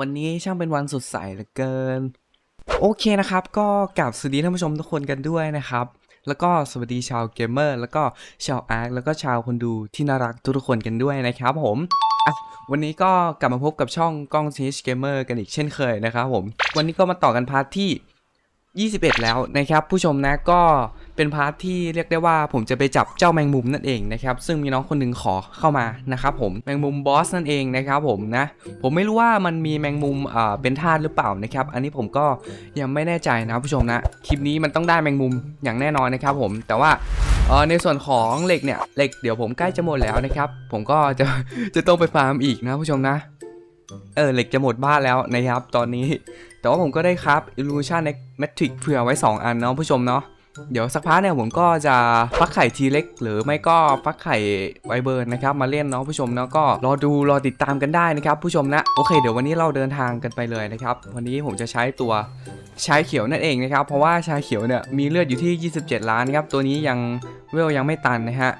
วันนี้ช่างเป็นวันสดใสเหลือเกิน โอเคนะครับ ก็กลับสวัสดีท่านผู้ชมทุกคนกันด้วยนะครับ แล้วก็สวัสดีชาวเกมเมอร์แล้วก็ชาวอาร์คแล้วก็ชาวคนดูที่น่ารักทุกๆคนกันด้วยนะครับผมวันนี้ก็กลับมาพบกับช่องกล้องซีนเกมเมอร์กันอีกเช่นเคยนะครับผม วันนี้ก็มาต่อกันพาร์ทที่ 21 แล้วนะครับผู้ชมนะก็เป็นพาร์ทที่เรียกได้ว่าผมจะไปจับเจ้าแมงมุมนั่นเองนะครับซึ่งมีน้องคนหนึ่งขอเข้ามานะครับผมแมงมุมบอสนั่นเองนะครับผมนะผมไม่รู้ว่ามันมีแมงมุมอ่าเป็นทาสหรือเปล่านะครับอันนี้ผมก็ยังไม่แน่ใจนะผู้ชมนะคลิปนี้มันต้องได้แมงมุมอย่างแน่นอนนะครับผมแต่ว่าเออในส่วนของเหล็กเนี่ยเหล็กเดี๋ยวผมใกล้จะหมดแล้วนะครับผมก็จะจะต้องไปฟาร์มอีกนะผู้ชมนะเออเหล็กจะหมดบ้านแล้วนะครับตอนนี้ แต่ว่าผมก็ได้ครับ Illusion Matrix เผื่อไว้ 2 อันเนาะผู้ชมเนาะเดี๋ยวสักพักเนี่ยผมก็จะฟักไข่ทีเล็ก หรือไม่ก็ฟักไข่ไวเบิร์นนะครับมาเล่นเนาะผู้ชมเนาะก็รอดูรอติดตามกันได้นะครับผู้ชมนะโอเคเดี๋ยววันนี้เราเดินทางกันไปเลยนะครับวันนี้ผมจะใช้ตัวชายเขียวนั่นเองนะครับเพราะว่าชายเขียวเนี่ยมีเลือดอยู่ที่ 27 ล้านครับตัวนี้ยังเวลยังไม่ตันนะฮะ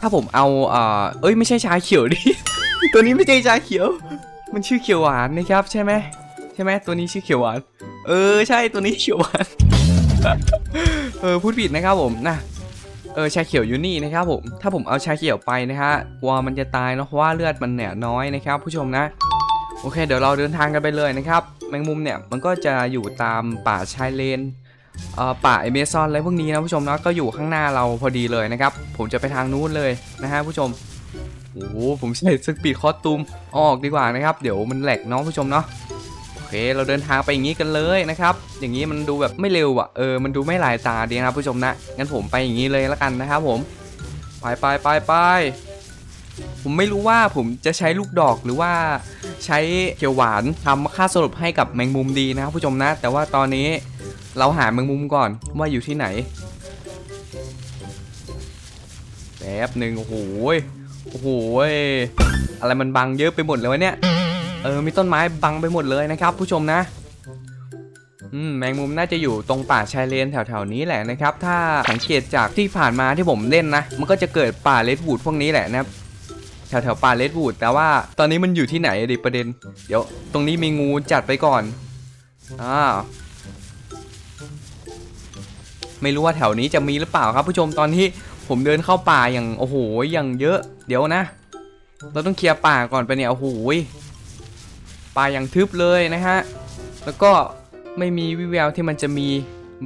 ถ้าผมเอาเอ่อเอ้ยไม่ใช่ชายเขียวดิตัวนี้ไม่ใช่ชายเขียว มันชื่อเขียวหวานนะครับใช่ไหม ช่ไหมตัวนี้ชื่อเขียวหวาน เออใช่ตัวนี้เขียวหวาน เออพูดผิดนะครับผมนะเออชาเขียวอยู่นี่นะครับผมถ้าผมเอาชาเขียวไปนะฮะกลัวมันจะตายเนาะเพราะว่าเลือดมันเนี่ยน้อยนะครับ ผู้ชมนะ โอเค เดี๋ยวเราเดินทางกันไปเลยนะครับ แมงมุมเนี่ยมันก็จะอยู่ตามป่าชายเลนเอ่อป่าเอเมซอนอะไรพวกนี้นะผู้ชมเนาะก็อยู่ข้างหน้าเราพอดีเลยนะครับ ผมจะไปทางนู้นเลยนะฮะผู้ชมโอ้โหผมใช้สปีดคอสตูมออกดีกว่านะครับ เดี๋ยวมันแหลกเนาะผู้ชมเนาะ เคเราเดินทางไปอย่างนี้กันเลยนะครับ อย่างนี้มันดูแบบไม่เร็วอะเออมันดูไม่หลายตาดีนะครับผู้ชมนะงั้นผมไปอย่างนี้เลยแล้วกันนะครับผมไปไปไปไปผมไม่รู้ว่าผมจะใช้ลูกดอกหรือว่าใช้เขียวหวานทำค่าสรุปให้กับแมงมุมดีนะครับผู้ชมนะ แต่ว่าตอนนี้เราหาแมงมุมก่อนว่าอยู่ที่ไหนแป๊บหนึ่งโอ้โหยโอ้โหยอะไรมันบังเยอะไปหมดเลยวะเนี่ย เออมีต้นไม้บังไปหมดเลยนะครับ ผู้ชมนะอืมแมงมุมน่าจะอยู่ตรงป่าชายเลนแถวๆนี้แหละนะครับ ถ้าสังเกตจากที่ผ่านมาที่ผมเล่นนะ มันก็จะเกิดป่าเลดวูดพวกนี้แหละนะครับแถวๆป่าเลดวูดแต่ว่าตอนนี้มันอยู่ที่ไหนดิประเด็น เดี๋ยวตรงนี้มีงูจัดไปก่อนอ่าไม่รู้ว่าแถวนี้จะมีหรือเปล่าครับ ผู้ชมตอนที่ผมเดินเข้าป่าอย่างโอ้โหอย่างเยอะ เดี๋ยวนะ เราต้องเคลียร์ป่าก่อนไปเนี่ยโอ้โห ป่าอย่างทึบเลยนะฮะ แล้วก็ไม่มีวิแววที่มันจะมี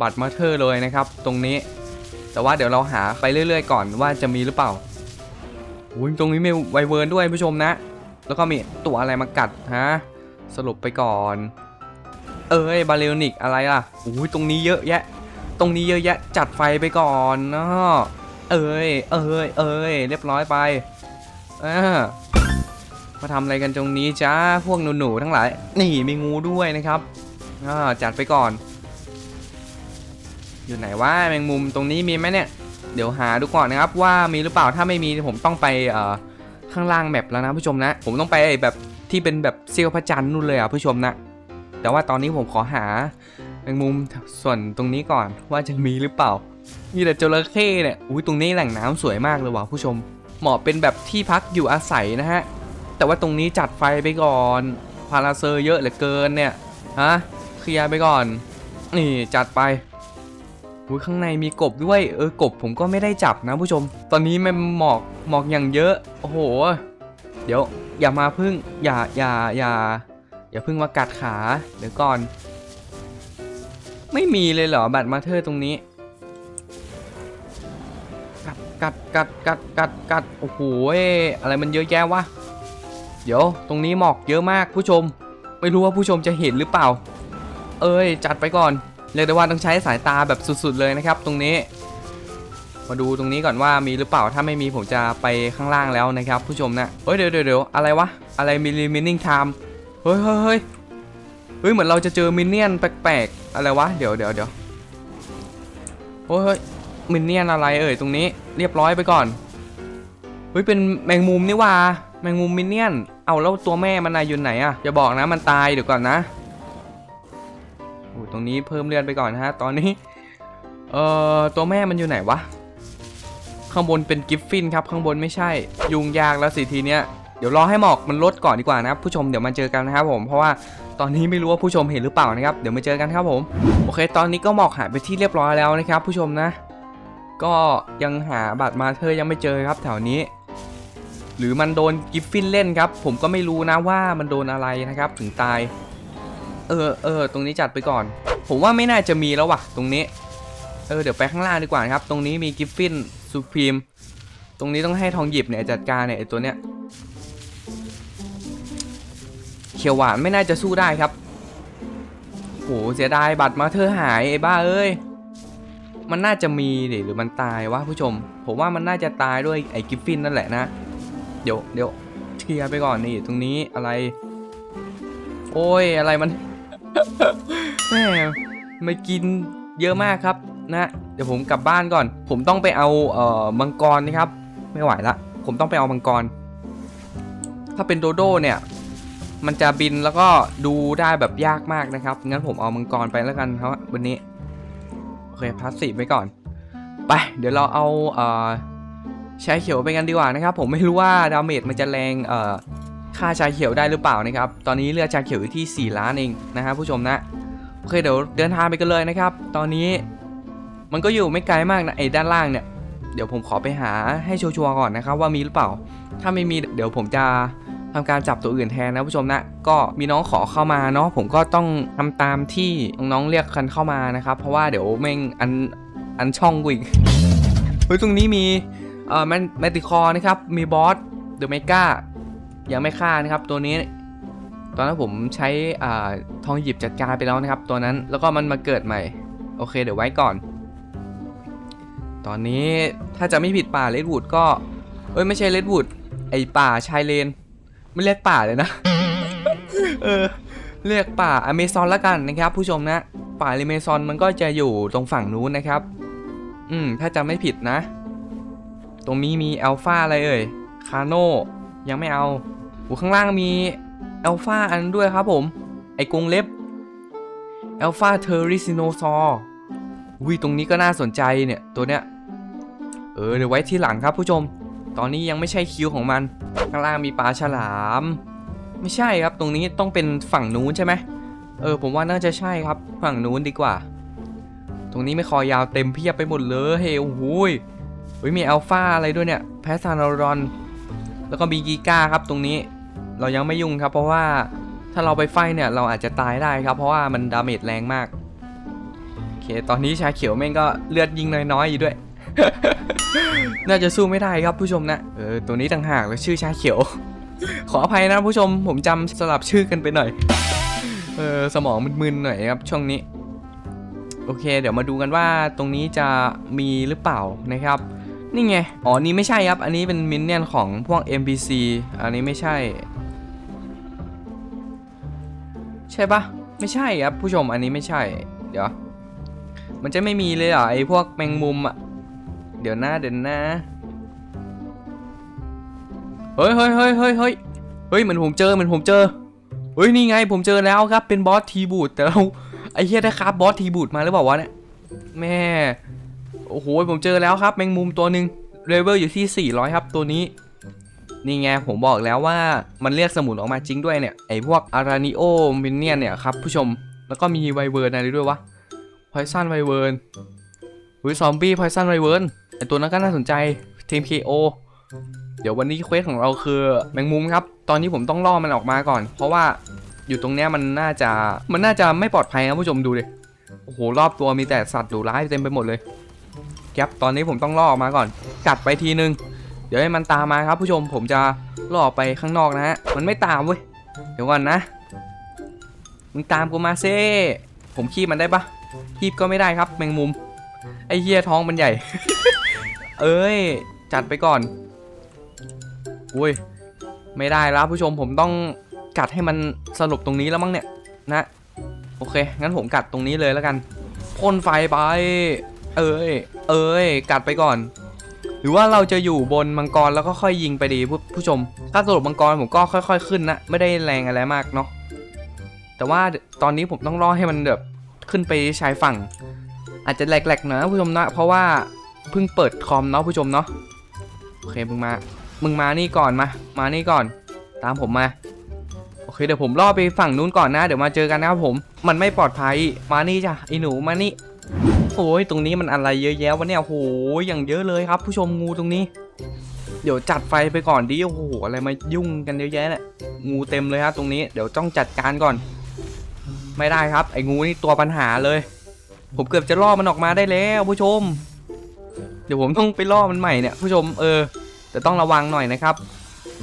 บัตรมาเธอร์เลยนะครับ ตรงนี้ แต่ว่าเดี๋ยวเราหาไปเรื่อย ๆ ก่อนว่าจะมีหรือเปล่าอุ้ยตรงนี้มีไวเวิร์นด้วยผู้ชมนะ แล้วก็มีตัวอะไรมากัดฮะ สรุปไปก่อน เอ้ยบาเลนิกอะไรล่ะอุ้ยตรงนี้เยอะแยะ ตรงนี้เยอะแยะ จัดไฟไปก่อนเนาะเอ้ย เอ้ย เอ้ย เรียบร้อยไปอ่า มาทำอะไรกันตรงนี้จ้าพวกหนูๆทั้งหลาย นี่มีงูด้วยนะครับอ่าจัดไปก่อน อยู่ไหนว่าแมงมุมตรงนี้มีไหมเนี่ย เดี๋ยวหาดูก่อนนะครับ ว่ามีหรือเปล่าถ้าไม่มีผมต้องไปเอ่อข้างล่างแมปแล้วนะผู้ชมนะ ผมต้องไปแบบที่เป็นแบบเซียวพระจันทร์นู่นเลยอะผู้ชมนะ แต่ว่าตอนนี้ผมขอหาแมงมุมส่วนตรงนี้ก่อนว่าจะมีหรือเปล่า มีแต่จระเข้เนี่ย อุ้ยตรงนี้แหล่งน้ำสวยมากเลยว่ะผู้ชม เหมาะเป็นแบบที่พักอยู่อาศัยนะฮะ แต่ว่าตรงนี้จัดไฟไปก่อน พาราเซอร์เยอะเหลือเกินเนี่ย ฮะ เคลียร์ไปก่อน นี่จัดไปอุ้ยข้างในมีกบด้วย เออกบผมก็ไม่ได้จับนะผู้ชม ตอนนี้มันหมอกหมอกอย่างเยอะ โอ้โห เดี๋ยวอย่ามาพึ่ง อย่าอย่าอย่าอย่าพึ่งมากัดขาเดี๋ยวก่อน ไม่มีเลยเหรอบัตรมาเธอตรงนี้ กัดกัดกัดกัดกัดกัดโอ้โหอะไรมันเยอะแยะวะ เดี๋ยวตรงนี้หมอกเยอะมากผู้ชม ไม่รู้ว่าผู้ชมจะเห็นหรือเปล่า เอ้ยจัดไปก่อนเรียกได้ว่าต้องใช้สายตาแบบสุดๆเลยนะครับ ตรงนี้ มาดูตรงนี้ก่อนว่ามีหรือเปล่าถ้าไม่มีผมจะไปข้างล่างแล้วนะครับ ผู้ชมนะเฮ้ยเดี๋ยวเดี๋ยวเดี๋ยวอะไรวะอะไรมิลลิมินิ่งไทม์เฮ้ยเฮ้ยเฮ้ยเฮ้ยเหมือนเราจะเจอมินเนี่ยนแปลกๆอะไรวะเดี๋ยวเดี๋ยวเดี๋ยวโอ้ยเฮ้ยมินเนี่ยนอะไรเอ่ยตรงนี้เรียบร้อยไปก่อนเฮ้ยเป็นแมงมุมนี่ว่าแมงมุมมินเนี่ยน เอาแล้วตัวแม่มันนายอยู่ไหนอะอย่าบอกนะมันตายเดี๋ยวก่อนนะโอ้ตรงนี้เพิ่มเลือดไปก่อนนะฮะ ตอนนี้ เอ่อตัวแม่มันอยู่ไหนวะ ข้างบนเป็นกิฟฟินครับข้างบนไม่ใช่ ยุงยากแล้วสิทีเนี้ยเดี๋ยวรอให้หมอกมันลดก่อนดีกว่านะครับผู้ชมเดี๋ยวมาเจอกันนะครับผมเพราะว่าตอนนี้ไม่รู้ว่าผู้ชมเห็นหรือเปล่านะครับเดี๋ยวมาเจอกันครับผมโอเค ตอนนี้ก็หมอกหายไปที่เรียบร้อยแล้วนะครับ ผู้ชมนะ ก็ยังหาบัตรมาเธอยังไม่เจอครับแถวนี้ หรือมันโดนกิฟฟินเล่นครับ ผมก็ไม่รู้นะว่ามันโดนอะไรนะครับ ถึงตาย เออเออตรงนี้จัดไปก่อน ผมว่าไม่น่าจะมีแล้ววะตรงนี้ เออเดี๋ยวไปข้างล่างดีกว่าครับ ตรงนี้มีกิฟฟินซูพรีมตรงนี้ต้องให้ทองหยิบเนี่ยจัดการเนี่ยไอตัวเนี้ยเขียวหวานไม่น่าจะสู้ได้ครับโหเสียดายบัตรมาเธอหายไอ้บ้าเอ้ยมันน่าจะมีดิหรือมันตายวะผู้ชม ผมว่ามันน่าจะตายด้วยไอ้กิฟฟินนั่นแหละนะ เดี๋ยวเดี๋ยวเคลียร์ไปก่อนนี่ตรงนี้อะไร โอ้ยอะไรมันแม่มากินเยอะมากครับนะเดี๋ยวผมกลับบ้านก่อน ผมต้องไปเอาเอ่อมังกรนะครับ ไม่ไหวละ ผมต้องไปเอามังกร ถ้าเป็นโดโดเนี่ย มันจะบินแล้วก็ดูได้แบบยากมากนะครับ งั้นผมเอามังกรไปแล้วกันครับวันนี้ โอเคพาสซีฟไว้ก่อน ไป เดี๋ยวเราเอาเอ่อ ชาเขียวไปกันดีกว่านะครับผมไม่รู้ว่าดาเมจมันจะแรงเอ่อค่าชาเขียวได้หรือเปล่านะครับ ตอนนี้เลือดชาเขียวอยู่ที่ 4 ล้านเองนะครับผู้ชมนะโอเคเดี๋ยวเดินทางไปกันเลยนะครับ ตอนนี้มันก็อยู่ไม่ไกลมากนะไอ้ด้านล่างเนี่ยเดี๋ยวผมขอไปหาให้ชัวร์ก่อนนะครับว่ามีหรือเปล่า ถ้าไม่มีเดี๋ยวผมจะทำการจับตัวอื่นแทนนะผู้ชมนะ ก็มีน้องขอเข้ามาเนาะผมก็ต้องทำตามที่น้องๆเรียกกันเข้ามานะครับ เพราะว่าเดี๋ยวแม่งอันอันช่องกูอีกเฮ้ยตรงนี้มี เอ่อแมนแมติคอนะครับ มีบอสเดอะเมกายังไม่ฆ่านะครับ ตัวนี้ ตอนนั้นผมใช้อ่าทองหยิบจัดการไปแล้วนะครับ ตัวนั้นแล้วก็มันมาเกิดใหม่ โอเคเดี๋ยวไว้ก่อน ตอนนี้ถ้าจะไม่ผิดป่าเลดวูดก็ เอ้ยไม่ใช่เลดวูดไอป่าชายเลน ไม่เรียกป่าเลยนะ เออเรียกป่าอเมซอนละกันนะครับ ผู้ชมนะป่าอเมซอนมันก็จะอยู่ตรงฝั่งนู้นนะครับ อืมถ้าจะไม่ผิดนะ ตรงนี้มีอัลฟาอะไรเอ่ย คาโนยังไม่เอาอูข้างล่างมีอัลฟาอันด้วยครับผม ไอกรงเล็บอัลฟาเทอริซิโนซอร์วิตรงนี้ก็น่าสนใจเนี่ย ตัวเนี้ย เออ เดี๋ยวไว้ที่หลังครับผู้ชม ตอนนี้ยังไม่ใช่คิวของมัน ข้างล่างมีปลาฉลาม ไม่ใช่ครับตรงนี้ต้องเป็นฝั่งนู้นใช่ไหมเออ ผมว่าน่าจะใช่ครับฝั่งนู้นดีกว่า ตรงนี้ไม่คอยาวเต็มเพียบไปหมดเลยเฮ้ยโอ้โห ยเฮ้ยมีอัลฟาอะไรด้วยเนี่ยแพสซานารอน แล้วก็มีกีก้าครับตรงนี้ เรายังไม่ยุ่งครับ เพราะว่าถ้าเราไปไฟเนี่ยเราอาจจะตายได้ครับ เพราะว่ามันดาเมจแรงมากโอเคตอนนี้ชาเขียวแม่งก็เลือดยิงน้อยๆอยู่ด้วย น่าจะสู้ไม่ได้ครับผู้ชมนะเออตัวนี้ต่างหากเลยชื่อชาเขียว ขออภัยนะผู้ชม ผมจำสลับชื่อกันไปหน่อยเออสมองมึนๆหน่อยครับช่วงนี้โอเค เดี๋ยวมาดูกันว่าตรงนี้จะมีหรือเปล่านะครับ นี่ไง อ๋อ นี่ไม่ใช่ครับ อันนี้เป็นมินเนี่ยนของพวก NPC อันนี้ไม่ใช่ ใช่ปะไม่ใช่ครับผู้ชมอันนี้ไม่ใช่ เดี๋ยว มันจะไม่มีเลยเหรอไอ้พวกแมงมุมอะเดี๋ยวหนะเดี๋ยวนะเฮ้ยเฮ้ยเฮ้ยเฮ้ยเฮ้ยเฮ้ยเหมือนผมเจอเหมือนผมเจอ เฮ้ยนี่ไงผมเจอแล้วครับเป็นบอสทีบูดแต่เราไอ้เหี้ยได้ครับบอสทีบูดมาหรือเปล่าวะเนี่ยแม่ โอ้โหผมเจอแล้วครับแมงมุมตัวหนึ่งเลเวลอยู่ที่ 400 ครับตัวนี้ นี่ไงผมบอกแล้วว่ามันเรียกสมุนออกมาจริงด้วยเนี่ยไอพวกอารานิโอมินเนียนเนี่ยครับผู้ชมแล้วก็มีไวเวิร์นอะไรด้วยวะพอยซันไวเวิร์นอุ้ยซอมบี้พอยซันไวเวิร์นไอตัวนั้นก็น่าสนใจทีม KO เดี๋ยววันนี้เควสของเราคือแมงมุมครับ ตอนนี้ผมต้องล่อมันออกมาก่อน เพราะว่าอยู่ตรงเนี้ยมันน่าจะมันน่าจะไม่ปลอดภัยนะผู้ชมดูดิโอ้โหรอบตัวมีแต่สัตว์ดุร้ายเต็มไปหมดเลย แก๊ปตอนนี้ผมต้องล่อออกมาก่อน กัดไปทีนึง เดี๋ยวให้มันตามมาครับ ผู้ชมผมจะล่อไปข้างนอกนะฮะมันไม่ตามเว้ยเดี๋ยวก่อนนะมึงตามกูมาเซ่ผมคีบมันได้ปะคีบก็ไม่ได้ครับ แมงมุม ไอ้เหี้ยท้องมันใหญ่ เอ้ย จัดไปก่อนอุ้ยไม่ได้แล้วผู้ชมผมต้องกัดให้มันสรุปตรงนี้แล้วมั้งเนี่ยนะ โอเค งั้นผมกัดตรงนี้เลยแล้วกันพ่นไฟไป เอ้ย เอ้ย กัดไปก่อน หรือว่าเราจะอยู่บนมังกรแล้วก็ค่อยยิงไปดีผู้ชม ถ้าสรุปมังกรผมก็ค่อย ๆ ขึ้นนะ ไม่ได้แรงอะไรมากเนาะ แต่ว่าตอนนี้ผมต้องรอให้มันแบบขึ้นไปชายฝั่ง อาจจะแหลกๆนะผู้ชมนะ เพราะว่าเพิ่งเปิดคอมเนาะผู้ชมเนาะ โอเคมึงมา มึงมานี่ก่อนมา มานี่ก่อน ตามผมมา โอเคเดี๋ยวผมล่อไปฝั่งนู้นก่อนนะ เดี๋ยวมาเจอกันนะครับผม มันไม่ปลอดภัย มานี่จ้ะไอหนูมานี่ โอ้ยตรงนี้มันอะไรเยอะแยะวะเนี่ยโอ้โหอย่างเยอะเลยครับ ผู้ชมงูตรงนี้ เดี๋ยวจัดไฟไปก่อนดิโอ้โหอะไรมายุ่งกันเยอะแยะเนี่ยงูเต็มเลยครับตรงนี้เดี๋ยวต้องจัดการก่อน ไม่ได้ครับ ไอ้งูนี่ตัวปัญหาเลย ผมเกือบจะล่อมันออกมาได้แล้วผู้ชม เดี๋ยวผมต้องไปล่อมันใหม่เนี่ยผู้ชมเออ แต่ต้องระวังหน่อยนะครับ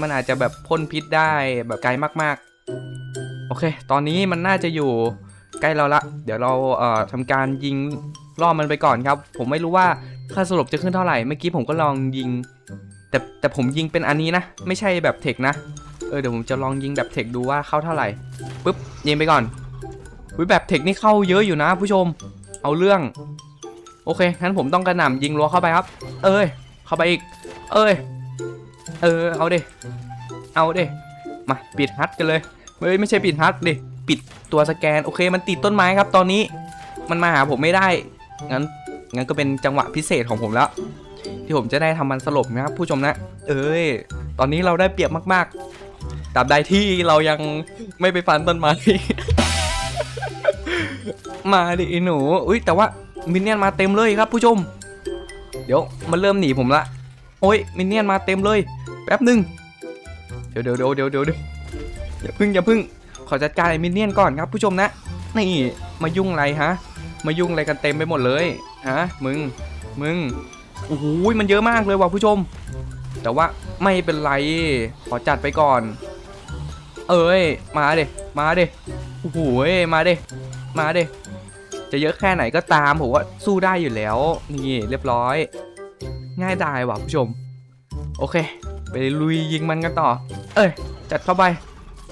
มันอาจจะแบบพ่นพิษได้แบบไกลมากๆ โอเค ตอนนี้มันน่าจะอยู่ใกล้เราละ เดี๋ยวเราเอ่อทำการยิง ล่อมันไปก่อนครับ ผมไม่รู้ว่าค่าสลบจะขึ้นเท่าไหร่เมื่อกี้ผมก็ลองยิง แต่แต่ผมยิงเป็นอันนี้นะ ไม่ใช่แบบเทคนะเออเดี๋ยวผมจะลองยิงแบบเทคดูว่าเข้าเท่าไหร่ปุ๊บยิงไปก่อนอุ๊ยแบบเทคนี่เข้าเยอะอยู่นะ ผู้ชม เอาเรื่อง โอเคงั้นผมต้องกระหน่ำยิงรัวเข้าไปครับ เอ้ย เข้าไปอีก เอ้ย เออเอาดิเอาดิมาปิดฮัทกันเลยเฮ้ยไม่ใช่ปิดฮัทดิปิดตัวสแกนโอเค มันติดต้นไม้ครับ ตอนนี้ มันมาหาผมไม่ได้ งั้นงั้นก็เป็นจังหวะพิเศษของผมแล้ว ที่ผมจะได้ทำมันสลบนะครับผู้ชมนะ เอ้ย ตอนนี้เราได้เปรียบมากๆตราบใดที่เรายังไม่ไปฟันต้นไม้มาดิไอหนู อุ้ยแต่ว่ามินเนี่ยนมาเต็มเลยครับ ผู้ชม เดี๋ยวมันเริ่มหนีผมละโอ้ยมินเนี่ยนมาเต็มเลย แป๊บหนึ่งเดี๋ยวเดี๋ยวเดี๋ยวเดี๋ยวเดี๋ยวเดี๋ยวอย่าพึ่งอย่าพึ่งขอจัดการไอ้มินเนี่ยนก่อนครับ ผู้ชมนะ นี่มายุ่งอะไรฮะ มายุ่งอะไรกันเต็มไปหมดเลยฮะมึงมึงโอ้โหมันเยอะมากเลยว่ะผู้ชม แต่ว่าไม่เป็นไรขอจัดไปก่อน เอ้ยมาเดมาเดโอ้โหมาเดมาเดจะเยอะแค่ไหนก็ตามผมว่าสู้ได้อยู่แล้ว นี่เรียบร้อย ง่ายดายว่ะผู้ชม โอเค ไปลุยยิงมันกันต่อ เอ้ยจัดเข้าไป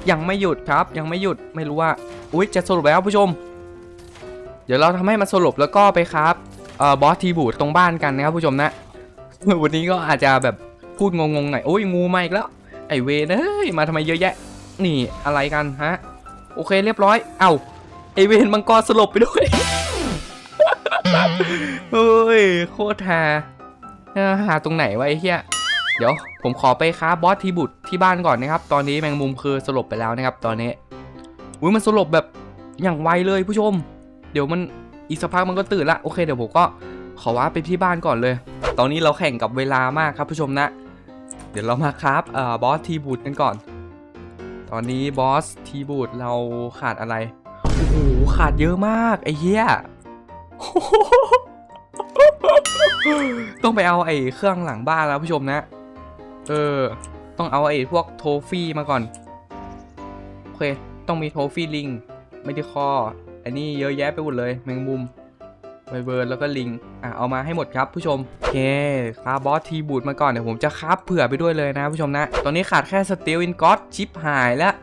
ยังไม่หยุดครับ ยังไม่หยุดไม่รู้ว่า อุ๊ยจะสรุปแล้วผู้ชม ดี๋ยวเราทำให้มันสรุปแล้วก็ไปครับเอ่อบอสทีบูดตรงบ้านกันนะครับผู้ชมนะวันนี้ก็อาจจะแบบพูดงงๆหน่อยโอ้ยงูมาอีกแล้ว ไอเวนเอ้ยมาทำไมเยอะแยะ นี่อะไรกันฮะโอเคเรียบร้อย เอ้าไอเวนมังกรสลบไปด้วยเฮ้ยโคตรฮาหาตรงไหนวะไอ้เหี้ยเดี๋ยวผมขอไปค้าบอสทีบุตรที่บ้านก่อนนะครับ ตอนนี้แมงมุมคือสลบไปแล้วนะครับ ตอนนี้อุ้ยมันสลบแบบอย่างไวเลยผู้ชม เดี๋ยวมันอีกสักพักมันก็ตื่นละโอเคเดี๋ยวผมก็ขอว่าไปที่บ้านก่อนเลย ตอนนี้เราแข่งกับเวลามากครับผู้ชมนะ เดี๋ยวเรามาครับเอ่อบอสทีบูดกันก่อน ตอนนี้บอสทีบูดเราขาดอะไรโอ้โหขาดเยอะมากไอ้เหี้ยต้องไปเอาไอ้เครื่องหลังบ้านแล้วผู้ชมนะ เออ ต้องเอาไอ้พวกโทฟี่มาก่อน โอเค ต้องมีโทฟี่ลิง ไม่ได้คอ อันนี้เยอะแยะไปหมดเลย แมงมุมไวเบิร์นแล้วก็ลิง อะ เอามาให้หมดครับผู้ชม โอเคคาบอสทีบูดมาก่อน เดี๋ยวผมจะคาบเผื่อไปด้วยเลยนะผู้ชมนะ ตอนนี้ขาดแค่สเตลอินก็อตชิปหายแล้ว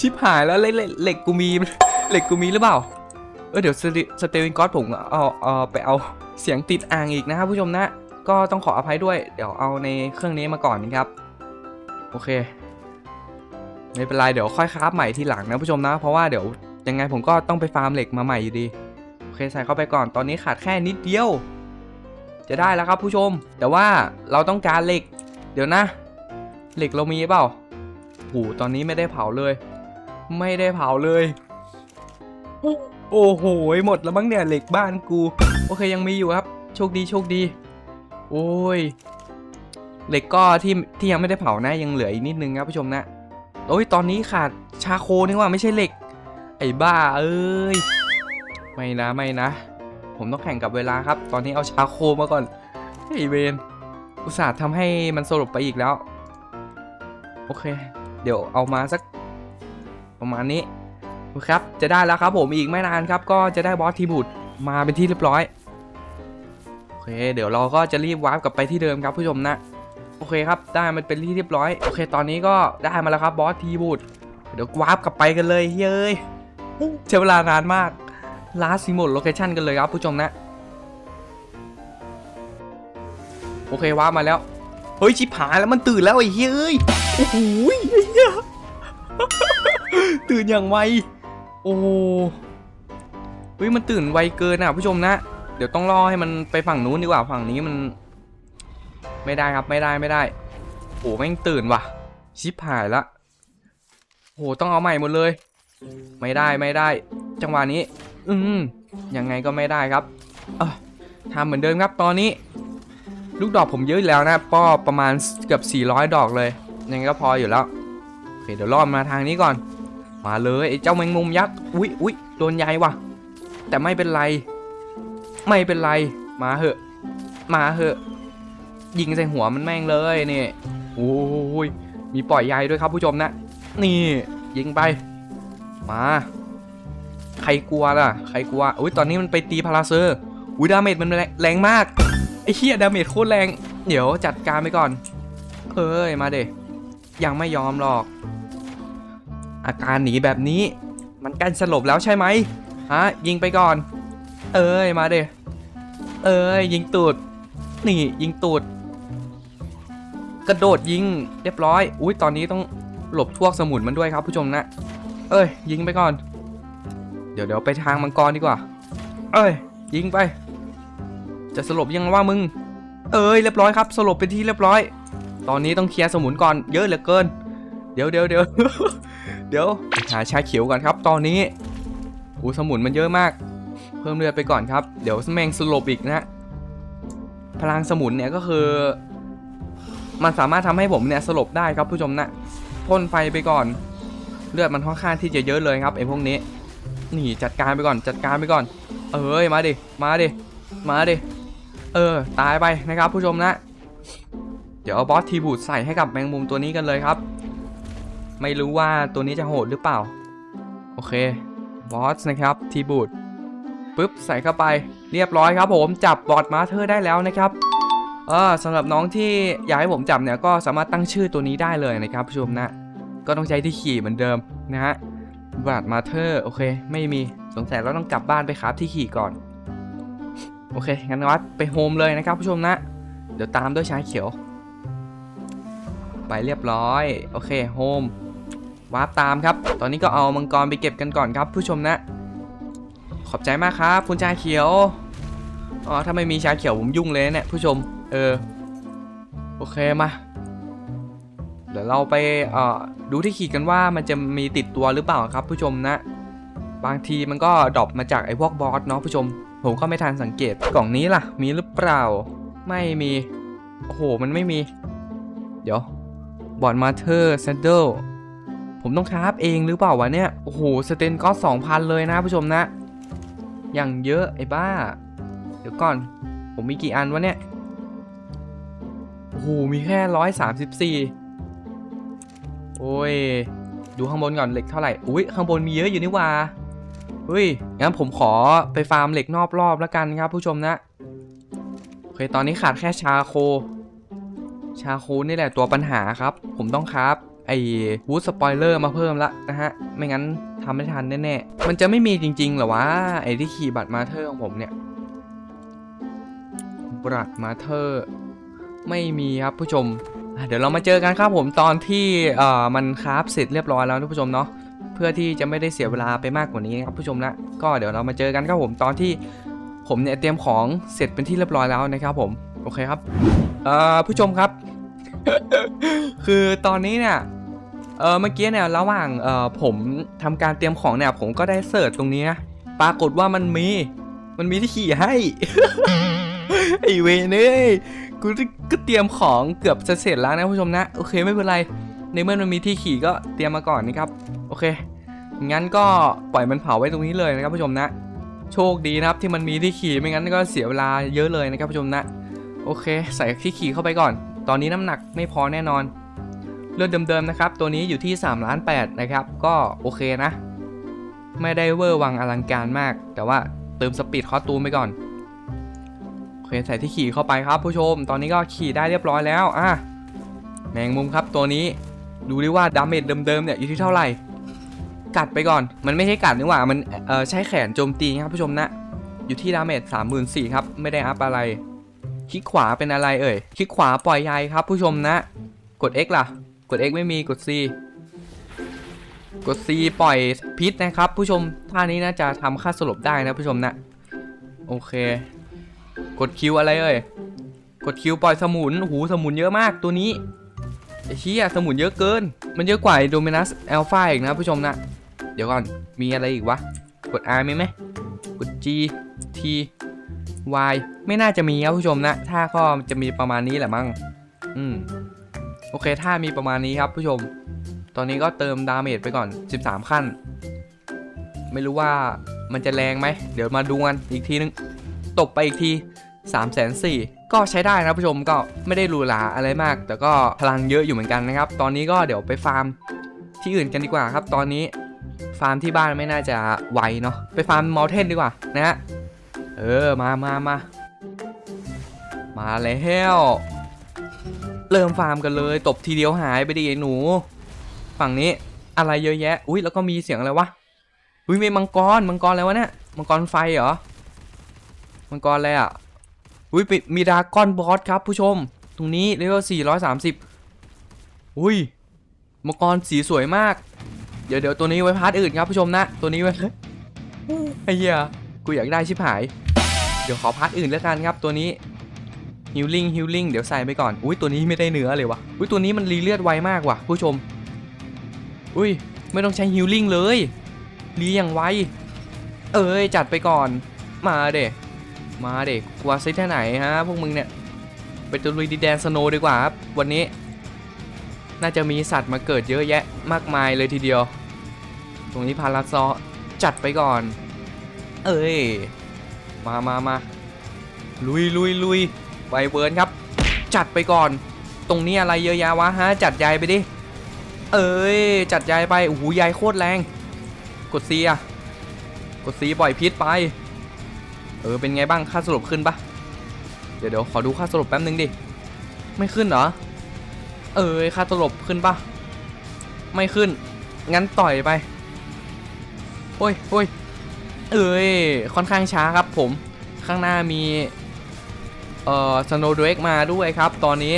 ชิปหายแล้วเหล็กเหล็กกูมีเหล็กกูมีหรือเปล่า เออเดี๋ยวสเตลอินก็อตผมเอาเอาไปเอาเสียงติดอ่างอีกนะครับผู้ชมนะ ก็ต้องขออภัยด้วย เดี๋ยวเอาในเครื่องนี้มาก่อนนะครับ โอเค ไม่เป็นไรเดี๋ยวค่อยคราฟใหม่ทีหลังนะผู้ชมนะ เพราะว่าเดี๋ยว ยังไงผมก็ต้องไปฟาร์มเหล็กมาใหม่อยู่ดี โอเคใส่เข้าไปก่อนตอนนี้ขาดแค่นิดเดียว จะได้แล้วครับผู้ชม แต่ว่าเราต้องการเหล็ก เดี๋ยวนะ เหล็กเรามีเปล่าโอ้โหตอนนี้ไม่ได้เผาเลย ไม่ได้เผาเลยโอ้โหหมดแล้วมั้งเนี่ยเหล็กบ้านกู โอเคยังมีอยู่ครับ โชคดีโชคดี โอ้ยเหล็กก็ที่ที่ยังไม่ได้เผานะยังเหลืออีกนิดนึงครับผู้ชมนะโอ้ยตอนนี้ขาดชาโคนี่ว่าไม่ใช่เหล็ก ไอ้บ้าเอ้ย ไม่นะไม่นะ ผมต้องแข่งกับเวลาครับ ตอนนี้เอาชาโคมาก่อนไอ้เวนอุตส่าห์ทำให้มันสรุปไปอีกแล้ว โอเค เดี๋ยวเอามาสัก ประมาณนี้ครับ จะได้แล้วครับผมอีกไม่นานครับ ก็จะได้บอสทีบูดมาเป็นที่เรียบร้อย โอเค เดี๋ยวเราก็จะรีบวาร์ปกลับไปที่เดิมครับผู้ชมนะ โอเคครับ ได้มันเป็นที่เรียบร้อย โอเค ตอนนี้ก็ได้มาแล้วครับบอสทีบูดเดี๋ยววาร์ปกลับไปกันเลยเฮ้ย ใช้เวลานานมากลาสิหมดโลเคชั่นกันเลยครับผู้ชมนะ โอเความาแล้ว เฮ้ย ชิบหายแล้วมันตื่นแล้วไอ้เฮ้ย โอ้โหไอ้เหี้ยตื่นอย่างไว โอ้โหเฮ้ยมันตื่นไวเกินอะผู้ชมนะ เดี๋ยวต้องรอให้มันไปฝั่งนู้นดีกว่าฝั่งนี้มัน ไม่ได้ครับไม่ได้ไม่ได้ โอ้แม่งตื่นว่ะ ชิบหายละโหต้องเอาใหม่หมดเลย ไม่ได้ไม่ได้ จังหวะนี้ อืมยังไงก็ไม่ได้ครับ เออทำเหมือนเดิมครับตอนนี้ ลูกดอกผมเยอะแล้วนะป้อประมาณเกือบ 400 ดอกเลยยังไงก็พออยู่แล้วโอเคเดี๋ยวล่อมมาทางนี้ก่อน มาเลยไอ้เจ้าแมงมุมยักษ์อุ๊ยอุ๊ยโดนใยว่ะ แต่ไม่เป็นไร ไม่เป็นไรมาเหอะ มาเหอะ ยิงใส่หัวมันแม่งเลยนี่โอ้ยมีปล่อยใยด้วยครับผู้ชมนะ นี่ยิงไป มา ใครกลัวล่ะ ใครกลัว อุ้ยตอนนี้มันไปตีพาราเซอร์ อุ้ยดาเมจมันแรงแรงมาก ไอ้เหี้ยดาเมจโคตรแรง เดี๋ยวจัดการไปก่อน เอ้ย มาเดยังไม่ยอมหรอก อาการหนีแบบนี้ มันกันสลบแล้วใช่ไหมฮะ ยิงไปก่อน เอ้ย มาเดเอ้ย ยิงตูด นี่ยิงตูด กระโดดยิง เรียบร้อย อุ้ยตอนนี้ต้องหลบพวกสมุนมันด้วยครับผู้ชมนะ เอ้ย ยิงไปก่อน เดี๋ยวเดี๋ยวไปทางมังกรดีกว่า เอ้ย ยิงไป จะสลบยังว่ามึง เอ้ยเรียบร้อยครับสลบเป็นที่เรียบร้อย ตอนนี้ต้องเคลียร์สมุนก่อนเยอะเหลือเกิน เดี๋ยวเดี๋ยวเดี๋ยวเดี๋ยวหาชาเขียวก่อนครับ ตอนนี้อ้สมุนมันเยอะมาก เพิ่มเลือดไปก่อนครับ เดี๋ยวแมงสลบอีกนะพลังสมุนเนี่ยก็คือ มันสามารถทำให้ผมเนี่ยสลบได้ครับผู้ชมนะพ่นไฟไปก่อน เลือดมันค่อนข้างที่จะเยอะเลยครับไอ้พวกนี้ นี่จัดการไปก่อนจัดการไปก่อน เอ้ยมาดิมาดิมาดิเออตายไปนะครับผู้ชมนะ เดี๋ยวเอาบอสทีบูดใส่ให้กับแมงมุมตัวนี้กันเลยครับ ไม่รู้ว่าตัวนี้จะโหดหรือเปล่า โอเคบอสนะครับทีบูดปุ๊บใส่เข้าไปเรียบร้อยครับผมจับบอสมาเธอร์ได้แล้วนะครับเออสำหรับน้องที่อยากให้ผมจับเนี่ยก็สามารถตั้งชื่อตัวนี้ได้เลยนะครับผู้ชมนะ ก็ต้องใช้ที่ขี่เหมือนเดิมนะฮะบาดมาเธอร์โอเค ไม่มีสงสัยเราต้องกลับบ้านไปคราฟที่ขี่ก่อน โอเค งั้นวัดไปโฮมเลยนะครับผู้ชมนะ เดี๋ยวตามด้วยชาเขียว ไปเรียบร้อย โอเคโฮมวาร์ปตามครับ ตอนนี้ก็เอามังกรไปเก็บกันก่อนครับผู้ชมนะ ขอบใจมากครับคุณชาเขียว อ๋อ ถ้าไม่มีชาเขียวผมยุ่งเลยนะเนี่ยผู้ชม เออ โอเคมา ดี๋ยวเราไปดูที่ขีดกันว่ามันจะมีติดตัวหรือเปล่าครับ ผู้ชมนะ บางทีมันก็ดรอปมาจากไอ้พวกบอสเนาะผู้ชม ผมก็ไม่ทันสังเกตกล่องนี้ล่ะ มีหรือเปล่า ไม่มี โอ้โห มันไม่มี เดี๋ยวบอดมาเธอร์แซนเดิลผมต้องคราฟเองหรือเปล่าวะเนี่ย โอ้โห สเตนก็สองพันเลยนะผู้ชมนะ อย่างเยอะไอ้บ้า เดี๋ยวก่อน ผมมีกี่อันวะเนี่ย โอ้โห มีแค่ร้อยสามสิบสี่ โอ้ย ดูข้างบนก่อนเหล็กเท่าไหร่ อุ้ยข้างบนมีเยอะอยู่นี่ว่าเฮ้ย งั้นผมขอไปฟาร์มเหล็กนอกรอบแล้วกันครับผู้ชมนะ โอเค ตอนนี้ขาดแค่ชาโค ชาโคนี่แหละตัวปัญหาครับ ผมต้องครับไอ้วูดสปอยเลอร์มาเพิ่มละนะฮะ ไม่งั้นทำไม่ทันแน่ๆ มันจะไม่มีจริงๆหรอวะ ไอ้ที่ขี่บัตรมาเธอร์ของผมเนี่ย บัตรมาเธอร์ ไม่มีครับผู้ชม เดี๋ยวเรามาเจอกันครับผมตอนที่เอ่อมันคราฟเสร็จเรียบร้อยแล้วนะผู้ชมเนาะเพื่อที่จะไม่ได้เสียเวลาไปมากกว่านี้ครับผู้ชมนะก็เดี๋ยวเรามาเจอกันครับผมตอนที่ผมเนี่ยเตรียมของเสร็จเป็นที่เรียบร้อยแล้วนะครับผมโอเคครับเอ่อผู้ชมครับ คือตอนนี้เนี่ยเออเมื่อกี้เนี่ยระหว่างเอ่อผมทำการเตรียมของเนี่ยผมก็ได้เสิร์ชตรงนี้นะปรากฏว่ามันมีมันมีที่ขี่ให้ไอเวเน่ กูก็เตรียมของเกือบจะเสร็จแล้วนะผู้ชมนะ โอเคไม่เป็นไร ในเมื่อมันมีที่ขี่ก็เตรียมมาก่อนนะครับ โอเค งั้นก็ปล่อยมันเผาไว้ตรงนี้เลยนะครับผู้ชมนะ โชคดีนะครับที่มันมีที่ขี่ไม่งั้นก็เสียเวลาเยอะเลยนะครับผู้ชมนะ โอเค ใส่ที่ขี่เข้าไปก่อน ตอนนี้น้ำหนักไม่พอแน่นอน เลือดเดิมๆนะครับ ตัวนี้อยู่ที่3ล้าน8นะครับ ก็โอเคนะ ไม่ได้เวอร์วังอลังการมาก แต่ว่าเติมสปีดคอสตูมไปก่อน เคใส่ที่ขี่เข้าไปครับผู้ชม ตอนนี้ก็ขี่ได้เรียบร้อยแล้วอะแมงมุมครับตัวนี้ดูดิว่าดาเมจเดิมๆเนี่ยอยู่ที่เท่าไหร่ กัดไปก่อน มันไม่ใช่กัดนี่หว่า มันเอ่อใช้แขนโจมตีครับผู้ชมนะ อยู่ที่ดาเมจสามหมื่นสี่ครับ ไม่ได้อัพอะไร คลิกขวาเป็นอะไรเอ่ย คลิกขวาปล่อยใยครับผู้ชมนะ กด X ล่ะ กด X ไม่มีกด C กด C ปล่อยพิษนะครับ ผู้ชมท่านี้น่าจะทำค่าสลบได้นะผู้ชมนะ โอเค กดคิวอะไรเอ่ย กดคิวปล่อยสมุน หูสมุนเยอะมากตัวนี้ไอ้เหี้ยสมุนเยอะเกิน มันเยอะกว่าโดมินัสอัลฟาอีกนะผู้ชมนะ เดี๋ยวก่อน มีอะไรอีกวะ กด R ไหมไหม กด G T Y ไม่น่าจะมีครับผู้ชมนะ ถ้าก็จะมีประมาณนี้แหละมั้ง อืม โอเค ถ้ามีประมาณนี้ครับผู้ชม ตอนนี้ก็เติมดาเมจไปก่อน 13 ขั้น ไม่รู้ว่ามันจะแรงไหม เดี๋ยวมาดูกันอีกทีนึง ตบไปอีกที3 4 0 0 0ก็ใช้ได้นะผู้ชมก็ไม่ได้รูหราอะไรมาก แต่ก็พลังเยอะอยู่เหมือนกันนะครับ ตอนนี้ก็เดี๋ยวไปฟาร์มที่อื่นกันดีกว่าครับ ตอนนี้ฟาร์มที่บ้านไม่น่าจะไหวเนาะไปฟาร์มมอลเทนดีกว่านะฮะเออมามามามาแล้วเริ่มฟาร์มกันเลย ตบทีเดียวหายไปดิไอ้หนู ฝั่งนี้อะไรเยอะแยะ อุ้ยแล้วก็มีเสียงอะไรวะอุ้ยมีมังกรมังกรอะไรวะเนี่ยมังกรไฟเหรอ มังกรอะไรอะอุ้ยมีดากอนบอสครับผู้ชม ตรงนี้เลเวล430 อุ้ยมังกรสีสวยมาก เดี๋ยวเดี๋ยวตัวนี้ไว้พาร์ทอื่นครับผู้ชมนะ ตัวนี้ไว้ไอ้เหี้ยกูอยากได้ชิบหาย เดี๋ยวขอพาร์ทอื่นแล้วกันครับตัวนี้ฮิลลิ่งฮิลลิ่งเดี๋ยวใส่ไปก่อน อุ้ยตัวนี้ไม่ได้เนื้อเลยวะอุ้ยตัวนี้มันรีเลือดไวมากว่ะผู้ชม อุ้ยไม่ต้องใช้ฮิลลิ่งเลยรีอย่างไว เอ้ยจัดไปก่อน มาเด็ มาเด็กกลัวซิที่ไหนฮะพวกมึงเนี่ยไปตะลุยดินแดนสโนดีกว่าครับวันนี้ น่าจะมีสัตว์มาเกิดเยอะแยะมากมายเลยทีเดียว ตรงนี้พาราซอจัดไปก่อน เอ้ยมามามาลุยลุยลุยไวเบิร์นครับ จัดไปก่อน ตรงนี้อะไรเยอะแยะวะฮะจัดยายไปดิเอ้ยจัดยายไปโอ้โหยายโคตรแรง กดซีอะกดซีปล่อยพิษไป เออเป็นไงบ้างค่าสรุปขึ้นปะเดี๋ยวเดี๋ยวขอดูค่าสรุปแป๊บนึงดิไม่ขึ้นเหรอเออค่าสรุปขึ้นปะไม่ขึ้น งั้นต่อยไปโอ้ยโอ้ยเอ้ยค่อนข้างช้าครับผมข้างหน้ามีเอ่อสโนว์เดกมาด้วยครับ ตอนนี้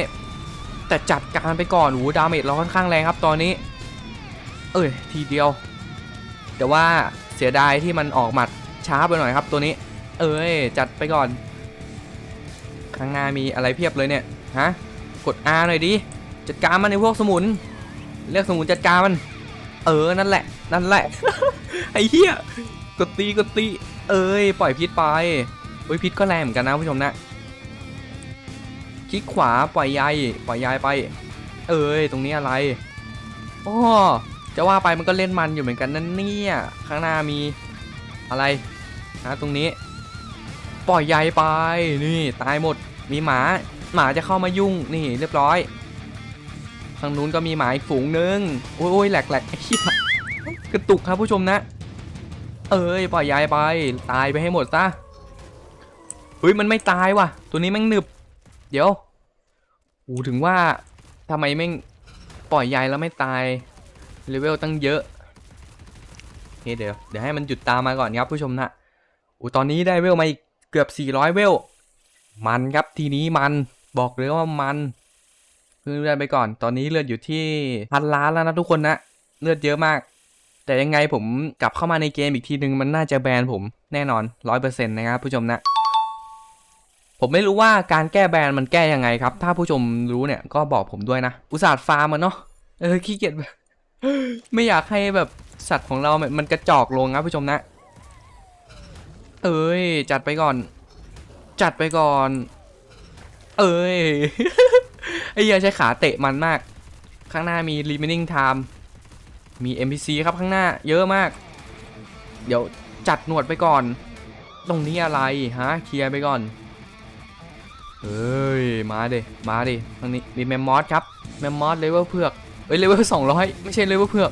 แต่จัดการไปก่อนโอ้โหดาเมจเราค่อนข้างแรงครับตอนนี้ เอ้ยทีเดียว แต่ว่าเสียดายที่มันออกหมัดช้าไปหน่อยครับตัวนี้ เอ้ย จัดไปก่อน ข้างหน้ามีอะไรเพียบเลยเนี่ย ฮะ กด R หน่อยดิ จัดการมันในพวกสมุน เรียกสมุนจัดการมัน เออ นั่นแหละ นั่นแหละ ไอ้เหี้ย กดตี กดตี เอ้ย ปล่อยพิษไปเฮ้ยพิษก็แรงเหมือนกันนะผู้ชมนะ คลิกขวาปล่อยใยปล่อยใยไป เอ้ย ตรงนี้อะไรอ้อจะว่าไปมันก็เล่นมันอยู่เหมือนกันนั่นเนี่ย ข้างหน้ามีอะไรนะตรงนี้ ปล่อยใยไป นี่ตายหมด มีหมา หมาจะเข้ามายุ่ง นี่เรียบร้อย ทางนู้นก็มีหมาอีกฝูงหนึ่งโอ้ยแหลกแหลกไอ้เหี้กระตุกครับผู้ชมนะ เอ้ยปล่อยใยไป ตายไปให้หมดซะ เฮ้ยมันไม่ตายว่ะ ตัวนี้แม่งหนึบ เดี๋ยวอูถึงว่าทำไมแม่งปล่อยใยแล้วไม่ตาย เลเวลตั้งเยอะโอเคเดี๋ยว เดี๋ยวให้มันหยุดตามมาก่อนครับผู้ชมนะอูตอนนี้ได้เวลมาอีก เกือบ 400 เวล มันครับทีนี้มันบอกเลยว่ามันเพิ่งเลือดไปก่อน ตอนนี้เลือดอยู่ที่พันล้านแล้วนะทุกคนนะ เลือดเยอะมาก แต่ยังไงผมกลับเข้ามาในเกมอีกทีนึงมันน่าจะแบนผมแน่นอน 100%นะครับผู้ชมนะ ผมไม่รู้ว่าการแก้แบนมันแก้ยังไงครับ ถ้าผู้ชมรู้เนี่ยก็บอกผมด้วยนะ อุตส่าห์ฟาร์มมันเนาะ เออขี้เกียจแบบ ไม่อยากให้แบบสัตว์ของเรา มันมันกระจอกลงนะผู้ชมนะ เอ้ย จัดไปก่อน จัดไปก่อน เอ้ย ไอ้เหี้ยใช้ขาเตะมันมาก ข้างหน้ามี remaining time มี NPC ครับข้างหน้า เยอะมาก เดี๋ยวจัดหนวดไปก่อน ตรงนี้อะไรฮะเคลียร์ไปก่อน เฮ้ย มาเดมาเดตรงนี้มีแมมมอสครับ แมมมอสเลเวลเผือกเอ้ยเลเวล200ไม่ใช่เลเวลเผือก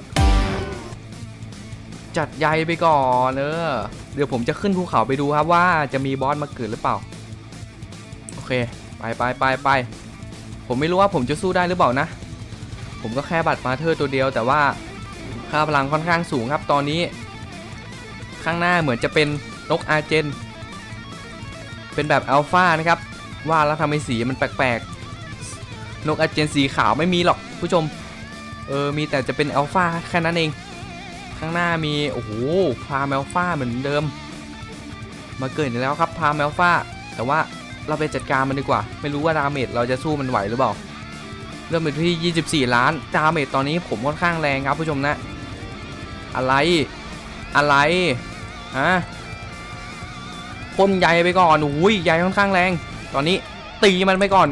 จัดใยไปก่อนเออเดี๋ยวผมจะขึ้นภูเขาไปดูครับว่าจะมีบอสมาเกิดหรือเปล่า โอเค ไปไปไปไปผมไม่รู้ว่าผมจะสู้ได้หรือเปล่านะ ผมก็แค่บัตรมาเธอตัวเดียว แต่ว่าค่าพลังค่อนข้างสูงครับตอนนี้ ข้างหน้าเหมือนจะเป็นนกอาเจน เป็นแบบอัลฟานะครับ ว่าแล้วทำไมสีมันแปลกๆ นกอาเจนสีขาวไม่มีหรอกผู้ชม เออ มีแต่จะเป็นอัลฟาแค่นั้นเอง ข้างหน้ามี โอ้โหพาแมลฟาเหมือนเดิม มาเกิดอีกแล้วครับพาแมลฟาแต่ว่าเราไปจัดการมันดีกว่า ไม่รู้ว่าดาเมจเราจะสู้มันไหวหรือเปล่า เริ่มไปที่ 24 ล้าน ดาเมจตอนนี้ผมค่อนข้างแรงครับผู้ชมนะ อะไร อะไรฮะพ่นใหญ่ไปก่อนอุ้ยใหญ่ค่อนข้างแรง ตอนนี้ตีมันไปก่อน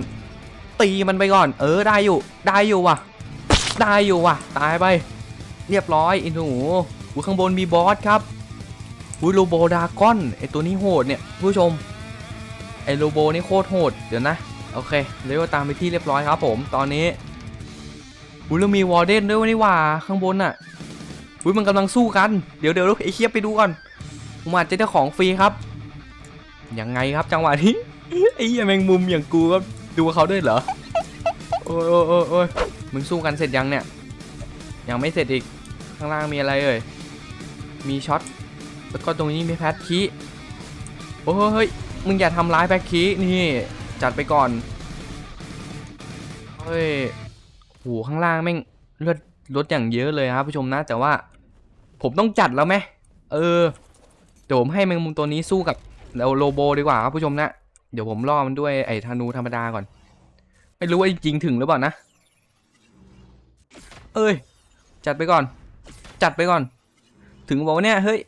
ตีมันไปก่อน เออได้อยู่ ได้อยู่ว่ะ ได้อยู่ว่ะ ตายไป เรียบร้อยอินทูหูข้างบนมีบอสครับอุ้ยโลโบดากอนไอตัวนี้โหดเนี่ยผู้ชมไอโลโบนี่โคตรโหดเดี๋ยวนะโอเคเรียว่าตามไปที่เรียบร้อยครับผมตอนนี้อุ้ยเรามีวอร์เดนด้วยวะนี่ว่าข้างบนน่ะอุ้ยมันกำลังสู้กันเดี๋ยวเดี๋ยวลุกไอเคียบไปดูก่อนผมอาจจะได้ของฟรีครับยังไงครับจังหวะนี้ไอ้เหี้ยแมงมุมอย่างกูก็ดูเขาด้วยเหรอโอ้ยโอ้ยโอ้ยมึงสู้กันเสร็จยังเนี่ย ยังไม่เสร็จอีก ข้างล่างมีอะไรเอ่ย มีช็อต แล้วก็ตรงนี้มีแพทคีโอ้เฮ้ย มึงอย่าทำร้ายแพทคีนี่ จัดไปก่อน เฮ้ยโหข้างล่างแม่งเลือดลดอย่างเยอะเลยครับผู้ชมนะ แต่ว่าผมต้องจัดแล้วไหม เออ เดี๋ยวผมให้แมงมุมตัวนี้สู้กับเราโลโบดีกว่าครับผู้ชมนะ เดี๋ยวผมล่อมันด้วยไอ้ธนูธรรมดาก่อน ไม่รู้ว่าจริงถึงหรือเปล่านะ เอ้ย จัดไปก่อน จัดไปก่อน ถึงบอกว่าเนี่ยเฮ้ย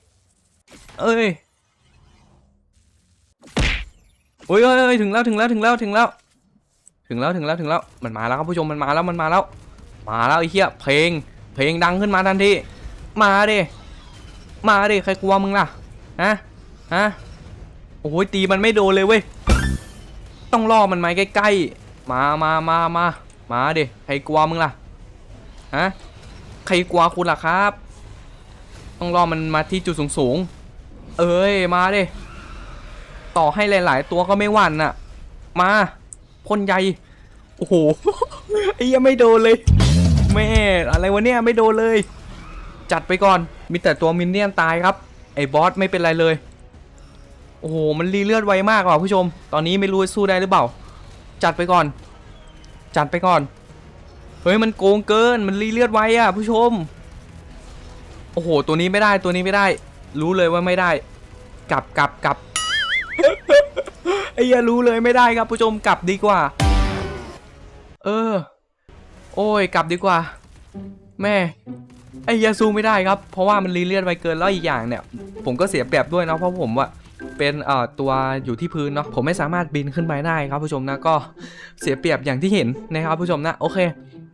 เอ้ยโอ้ยเอ้ยเอ้ยถึงแล้วถึงแล้วถึงแล้วถึงแล้ว ถึงแล้วถึงแล้วถึงแล้วมันมาแล้วครับผู้ชมมันมาแล้วมันมาแล้ว มาแล้วไอ้เหี้ยเพลง เพลงดังขึ้นมาทันทีมาดิมาดิใครกลัวมึงล่ะฮะฮะโอ้ยตีมันไม่โดนเลยเว้ยต้องล่อมันมาใกล้ๆมามามามามาดิใครกลัวมึงล่ะฮะ ใครกลัวคุณล่ะครับ ต้องรอมันมาที่จุดสูงๆ เอ้ยมาดิต่อให้หลาย ๆ ตัวก็ไม่หวั่นน่ะ มาพ่นใหญ่โอ้โหไอ้ยังไม่โดนเลยแม่อะไรวะเนี่ยไม่โดนเลย จัดไปก่อนมีแต่ตัวมินเนี่ยนตายครับ ไอ้บอสไม่เป็นไรเลย โอ้โหมันรีเลือดไวมากว่ะผู้ชม ตอนนี้ไม่รู้จะสู้ได้หรือเปล่า จัดไปก่อน จัดไปก่อน ฮ้ยมันโกงเกินมันรีเลือดไวอะผู้ชม โอ้โห ตัวนี้ไม่ได้ตัวนี้ไม่ได้ รู้เลยว่าไม่ได้ กลับกลับกลับไอ้เหี้ยรู้เลยไม่ได้ครับผู้ชมกลับดีกว่า เออ โอ้ยกลับดีกว่า แม่ไอ้เหี้ยสู้ไม่ได้ครับ เพราะว่ามันรีเลือดไวเกินแล้วอีกอย่างเนี่ย ผมก็เสียเปรียบด้วยนะเพราะผมอะเป็นเอ่อตัวอยู่ที่พื้นเนาะผมไม่สามารถบินขึ้นไปได้ครับผู้ชมนะก็เสียเปรียบอย่างที่เห็นนะครับผู้ชมนะโอเค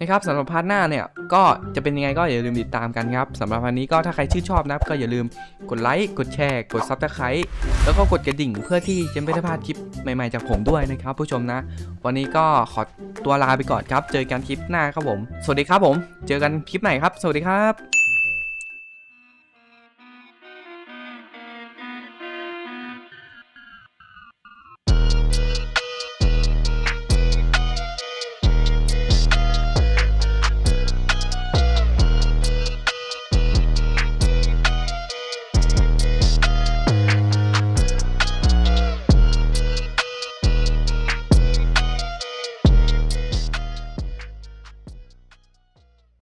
นะครับสำหรับพาร์ทหน้าเนี่ยก็จะเป็นยังไงก็อย่าลืมติดตามกันครับสำหรับวันนี้ก็ถ้าใครชื่นชอบนะครับก็อย่าลืมกดไลค์กดแชร์กดซับสไครต์แล้วก็กดกระดิ่งเพื่อที่จะไม่ได้พลาดคลิปใหม่ๆจากผมด้วยนะครับผู้ชมนะ วันนี้ก็ขอตัวลาไปก่อนครับ เจอกันคลิปหน้าครับผม สวัสดีครับผม เจอกันคลิปไหนครับ สวัสดีครับ